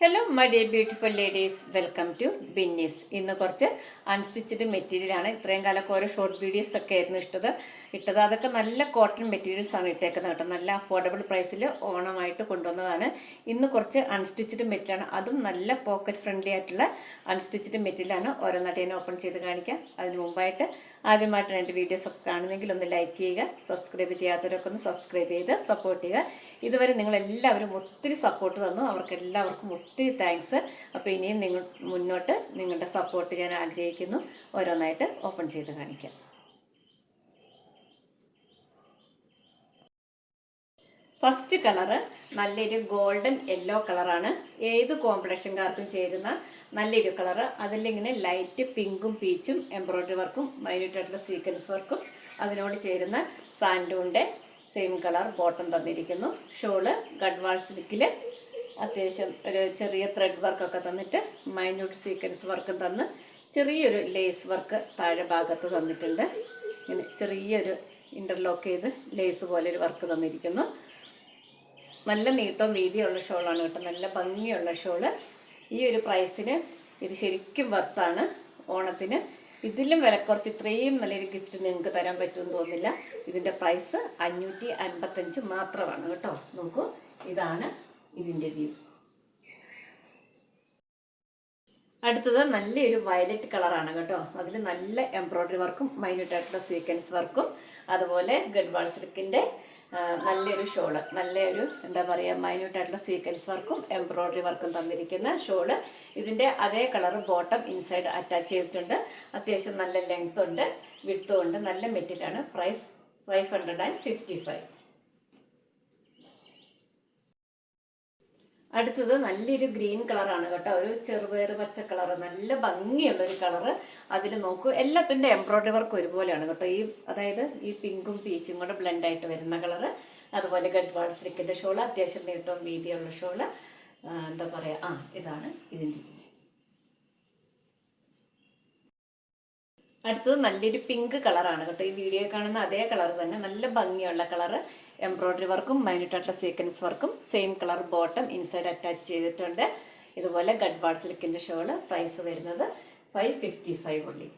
Hello my dear beautiful ladies welcome to Binnies ഇന്ന് കുറച്ച് unstitched മെറ്റീരിയലാണ് ഇത്രയും കാലമൊക്കെ ഓരോ ഷോർട്ട് വീഡിയോസ് ഒക്കെ ആയിരുന്നു ഇഷ്ടത് ഇട്ടത് അതൊക്കെ നല്ല കോട്ടൺ മെറ്റീരിയൽസ് ആണ് ഇട്ടേക്കുന്നത് കേട്ടോ. നല്ല അഫോർഡബിൾ പ്രൈസിൽ ഓണമായിട്ട് കൊണ്ടുവന്നതാണ്. ഇന്ന് കുറച്ച് അൺസ്റ്റിച്ചഡ് മെറ്റീരിയലാണ് അതും നല്ല പോക്കറ്റ് ഫ്രണ്ട്ലി ആയിട്ടുള്ള അൺസ്റ്റിച്ചഡ് മെറ്റീരിയലാണ് ഓരോ ഞാൻ ഓപ്പൺ ചെയ്ത് കാണിക്കാം. അതിന് മുമ്പായിട്ട് ആദ്യമായിട്ടാണ് എന്റെ വീഡിയോസ് ഒക്കെ കാണുന്നെങ്കിൽ ഒന്ന് ലൈക്ക് ചെയ്യുക സബ്സ്ക്രൈബ് ചെയ്യാത്തവരൊക്കെ ഒന്ന് സബ്സ്ക്രൈബ് ചെയ്ത് സപ്പോർട്ട് ചെയ്യുക. ഇതുവരെ നിങ്ങളെല്ലാവരും ഒത്തിരി സപ്പോർട്ട് തന്നു. അവർക്ക് എല്ലാവർക്കും ഒത്തിരി താങ്ക്സ് അപ്പോൾ ഇനിയും നിങ്ങൾ മുന്നോട്ട് നിങ്ങളുടെ സപ്പോർട്ട് ഞാൻ ആഗ്രഹിക്കുന്നു. ഓരോന്നായിട്ട് ഓപ്പൺ ചെയ്ത് കാണിക്കാം. ഫസ്റ്റ് കളറ് നല്ലൊരു ഗോൾഡൻ യെല്ലോ കളറാണ് ഏത് കോംപ്ലക്ഷൻകാർക്കും ചേരുന്ന നല്ലൊരു കളറ് അതിലിങ്ങനെ ലൈറ്റ് പിങ്കും പീച്ചും എംബ്രോയ്ഡറി വർക്കും മൈന്യൂട്ടായിട്ടുള്ള സീക്വൻസ് വർക്കും അതിനോട് ചേരുന്ന സാൻഡൂണിന്റെ സെയിം കളർ ബോട്ടം തന്നിരിക്കുന്നു. ഷോൾ ഗഡ്വാൾ സിൽക്കിൽ അത്യാവശ്യം ഒരു ചെറിയ ത്രെഡ് വർക്കൊക്കെ തന്നിട്ട് മൈന്യൂട്ട് സീക്വൻസ് വർക്കും തന്ന് ചെറിയൊരു ലേസ് വർക്ക് താഴെ ഭാഗത്ത് തന്നിട്ടുണ്ട്. ഇങ്ങനെ ചെറിയൊരു ഇന്റർലോക്ക് ചെയ്ത് ലേസ് പോലെ ഒരു വർക്ക് തന്നിരിക്കുന്നു. നല്ല നീട്ടവും വീതിയുള്ള ഷോളാണ് കേട്ടോ. നല്ല ഭംഗിയുള്ള ഷോൾ ഈ ഒരു പ്രൈസിന് ഇത് ശരിക്കും വർത്താണ് ഓണത്തിന് ഇതിലും വില കുറച്ച് ഇത്രയും നല്ലൊരു ഗിഫ്റ്റ് നിങ്ങൾക്ക് തരാൻ പറ്റുമെന്ന് തോന്നുന്നില്ല. ഇതിന്റെ പ്രൈസ് അഞ്ഞൂറ്റി അൻപത്തഞ്ച് മാത്രമാണ് കേട്ടോ. നോക്കൂ ഇതാണ് ഇതിന്റെ വ്യൂ. അടുത്തത് നല്ലൊരു വയലറ്റ് കളറാണ് കേട്ടോ. അതിൽ നല്ല എംബ്രോയ്ഡറി വർക്കും മൈന്യൂട്ട് ആയിട്ടുള്ള സീക്വൻസ് വർക്കും. അതുപോലെ ഗഡ്വാൾ സിൽക്കിന്റെ നല്ലൊരു ഷോൾ നല്ലൊരു എന്താ പറയുക മൈന്യൂട്ട് ആയിട്ടുള്ള സീക്വൻസ് വർക്കും എംബ്രോയ്ഡറി വർക്കും തന്നിരിക്കുന്ന ഷോൾ. ഇതിന്റെ അതേ കളർ ബോട്ടം ഇൻസൈഡ് അറ്റാച്ച് ചെയ്തിട്ടുണ്ട്. അത്യാവശ്യം നല്ല ലെങ്ത് ഉണ്ട് വിട്ടും ഉണ്ട് നല്ല മെറ്റീരിയലാണ്. Price five hundred and fifty five അടുത്തത് നല്ലൊരു ഗ്രീൻ കളറാണ് കേട്ടോ. ഒരു ചെറുപയർ പച്ച കളർ നല്ല ഭംഗിയുള്ള ഒരു കളറ്. അതിൽ നോക്കൂ എല്ലാത്തിന്റെ എംബ്രോയ്ഡറി വർക്ക് ഒരുപോലെയാണ് കേട്ടോ. ഈ അതായത് ഈ പിങ്കും പീച്ചും കൂടെ ബ്ലെൻഡ് ആയിട്ട് വരുന്ന കളറ്. അതുപോലെ ഗഡ്വാൾ സ്ലിക്കിന്റെ ഷോൾ അത്യാവശ്യം നീട്ടവും വീതിയുള്ള ഷോൾ. എന്താ പറയുക ആ ഇതാണ് ഇതിന്റെ അടുത്തത് നല്ലൊരു പിങ്ക് കളറാണ് കേട്ടോ. ഈ വീഡിയോ കാണുന്ന അതേ കളർ തന്നെ. നല്ല ഭംഗിയുള്ള കളർ എംബ്രോയ്ഡറി വർക്കും മൈന്യൂട്ടായിട്ടുള്ള സീക്വൻസ് വർക്കും same colour bottom inside attach ചെയ്തിട്ടുണ്ട്. ഇതുപോലെ ഗഡ്വാൾ സിൽക്കിന്റെ ഷോൾ പ്രൈസ് വരുന്നത് ഫൈവ് ഫിഫ്റ്റി ഫൈവ് ഉള്ളി.